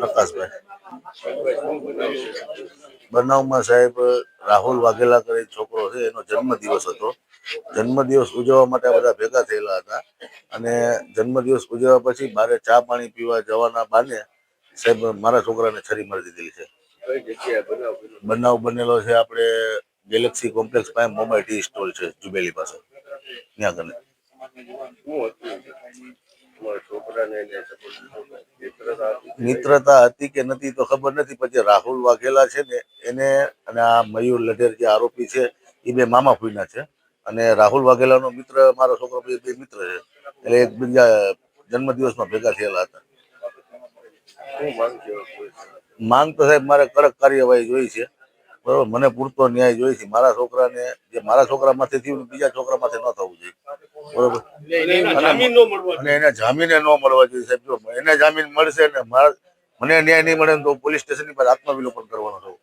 પ્રકાશભાઈ? બનાવમાં સાહેબ, રાહુલ વાઘેલા કરે છોકરો છે, એનો જન્મદિવસ હતો. જન્મદિવસ ઉજવવા માટે બધા ભેગા થયેલા હતા. અને જન્મદિવસ ઉજવ્યા પછી મારે ચા પાણી પીવા જવાના બાને સાહેબ મારા છોકરાને છરી મારી દીધેલી છે. બનાવ બનેલો છે, આપણે ગેલેક્સી કોમ્પ્લેક્સ પાસે મોબાઈલ ટી સ્ટોલ છે, જુબેલી પાસે. ત્યાં કને મિત્રતા હતી? કે નથી તો ખબર નથી, પછી રાહુલ વાઘેલા છે ને, એને અને આ મયુર લઢેર જે આરોપી છે, એ બે મામા ફૂઈના છે. અને રાહુલ વાઘેલાનો મિત્ર, મારો છોકરો બે મિત્ર છે. એટલે એકબીજા જન્મદિવસમાં ભેગા થયેલા હતા. માંગ તો સાહેબ મારે કડક કાર્યવાહી જોઈ છે. બરોબર, મને પૂરતો ન્યાય જોઈ છે. મારા છોકરાને, જે મારા છોકરામાંથી થયું બીજા છોકરામાંથી ન બરોબર? અને એના જામીન ન મળવા એને જામીને ન મળવા જોઈએ સાહેબ. જો એને જામીન મળશે ને મને ન્યાય નહીં મળે તો પોલીસ સ્ટેશનની પાસે આત્મવિલોપન કરવાનો છું.